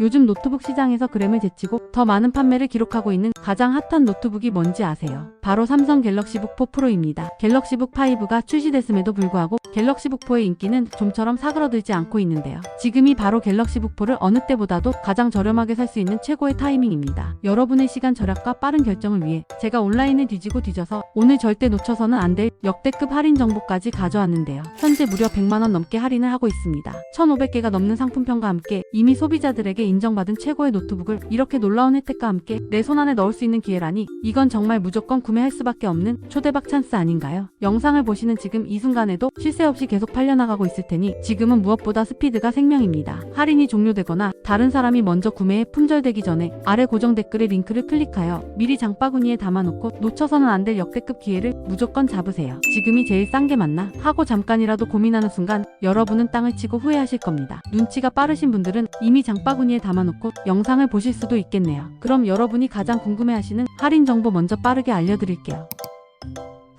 요즘 노트북 시장에서 그램을 제치고 더 많은 판매를 기록하고 있는 가장 핫한 노트북이 뭔지 아세요? 바로 삼성 갤럭시북 4 프로입니다. 갤럭시북 5가 출시됐음에도 불구하고 갤럭시북 4의 인기는 좀처럼 사그러들지 않고 있는데요. 지금이 바로 갤럭시북 4를 어느 때보다도 가장 저렴하게 살 수 있는 최고의 타이밍입니다. 여러분의 시간 절약과 빠른 결정을 위해 제가 온라인을 뒤지고 뒤져서 오늘 절대 놓쳐서는 안 될 역대급 할인 정보까지 가져왔는데요. 현재 무려 100만원 넘게 할인을 하고 있습니다. 1,500개가 넘는 상품평과 함께 이미 소비자들에게 인정받은 최고의 노트북을 이렇게 놀라운 혜택과 함께 내 손 안에 넣을 수 있는 기회라니 이건 정말 무조건 구매할 수밖에 없는 초대박 찬스 아닌가요? 영상을 보시는 지금 이 순간에도 쉴 새 없이 계속 팔려나가고 있을 테니 지금은 무엇보다 스피드가 생명입니다. 할인이 종료되거나 다른 사람이 먼저 구매에 품절되기 전에 아래 고정 댓글의 링크를 클릭하여 미리 장바구니에 담아놓고 놓쳐서는 안 될 역대급 기회를 무조건 잡으세요. 지금이 제일 싼 게 맞나? 하고 잠깐이라도 고민하는 순간 여러분은 땅을 치고 후회하실 겁니다. 눈치가 빠르신 분들은 이미 장바구니에 담아놓고 영상을 보실 수도 있겠네요. 그럼 여러분이 가장 궁금해하시는 할인 정보 먼저 빠르게 알려드릴게요.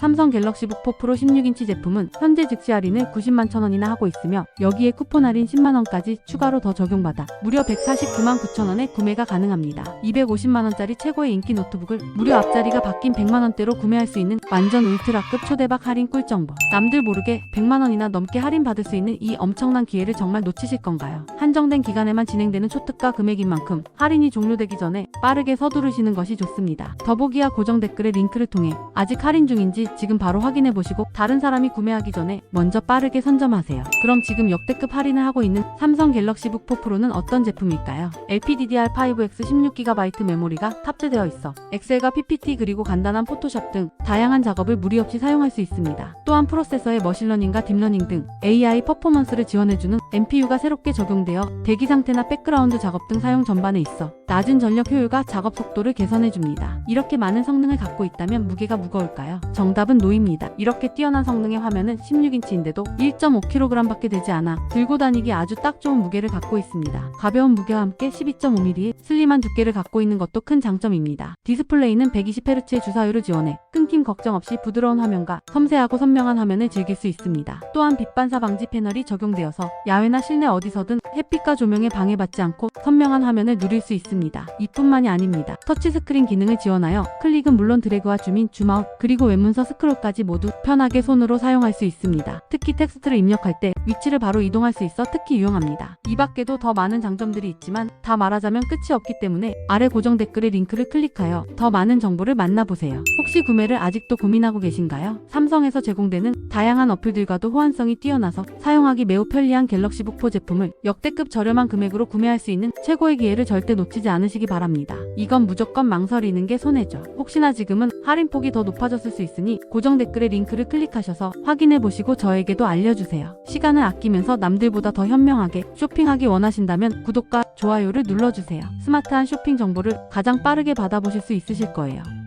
삼성 갤럭시 북 4 프로 16인치 제품은 현재 즉시 할인을 90만 천원이나 하고 있으며 여기에 쿠폰 할인 10만원까지 추가로 더 적용받아 무려 149만 9천원에 구매가 가능합니다. 250만원짜리 최고의 인기 노트북을 무려 앞자리가 바뀐 100만원대로 구매할 수 있는 완전 울트라급 초대박 할인 꿀정보. 남들 모르게 100만원이나 넘게 할인받을 수 있는 이 엄청난 기회를 정말 놓치실 건가요? 한정된 기간에만 진행되는 초특가 금액인 만큼 할인이 종료되기 전에 빠르게 서두르시는 것이 좋습니다. 더보기와 고정 댓글의 링크를 통해 아직 할인 중인지 지금 바로 확인해 보시고 다른 사람이 구매하기 전에 먼저 빠르게 선점하세요. 그럼 지금 역대급 할인을 하고 있는 삼성 갤럭시 북 4 프로는 어떤 제품일까요? LPDDR5X 16GB 메모리가 탑재되어 있어 엑셀과 PPT 그리고 간단한 포토샵 등 다양한 작업을 무리 없이 사용할 수 있습니다. 또한 프로세서의 머신러닝과 딥러닝 등 AI 퍼포먼스를 지원해주는 NPU가 새롭게 적용되어 대기 상태나 백그라운드 작업 등 사용 전반에 있어 낮은 전력 효율과 작업 속도를 개선해줍니다. 이렇게 많은 성능을 갖고 있다면 무게가 무거울까요? 정답 은 노입니다. 이렇게 뛰어난 성능의 화면은 16인치인데도 1.5kg밖에 되지 않아 들고 다니기 아주 딱 좋은 무게를 갖고 있습니다. 가벼운 무게와 함께 12.5mm의 슬림한 두께를 갖고 있는 것도 큰 장점입니다. 디스플레이는 120Hz의 주사율을 지원해 끊김 걱정 없이 부드러운 화면과 섬세하고 선명한 화면을 즐길 수 있습니다. 또한 빛 반사 방지 패널이 적용되어서 야외나 실내 어디서든 햇빛과 조명에 방해받지 않고 선명한 화면을 누릴 수 있습니다. 이뿐만이 아닙니다. 터치스크린 기능을 지원하여 클릭은 물론 드래그와 줌인, 줌아웃, 그리고 웹문서 스크롤까지 모두 편하게 손으로 사용할 수 있습니다. 특히 텍스트를 입력할 때 위치를 바로 이동할 수 있어 특히 유용합니다. 이 밖에도 더 많은 장점들이 있지만 다 말하자면 끝이 없기 때문에 아래 고정 댓글의 링크를 클릭하여 더 많은 정보를 만나보세요. 혹시 구매를 아직도 고민하고 계신가요? 삼성에서 제공되는 다양한 어플들과도 호환성이 뛰어나서 사용하기 매우 편리한 갤럭시 북 4 제품을 역대급 저렴한 금액으로 구매할 수 있는 최고의 기회를 절대 놓치지 않으시기 바랍니다. 이건 무조건 망설이는 게 손해죠. 혹시나 지금은 할인폭이 더 높아졌을 수 있으니 고정 댓글의 링크를 클릭하셔서 확인해 보시고 저에게도 알려주세요. 시간을 아끼면서 남들보다 더 현명하게 쇼핑하기 원하신다면 구독과 좋아요를 눌러주세요. 스마트한 쇼핑 정보를 가장 빠르게 받아보실 수 있으실 거예요.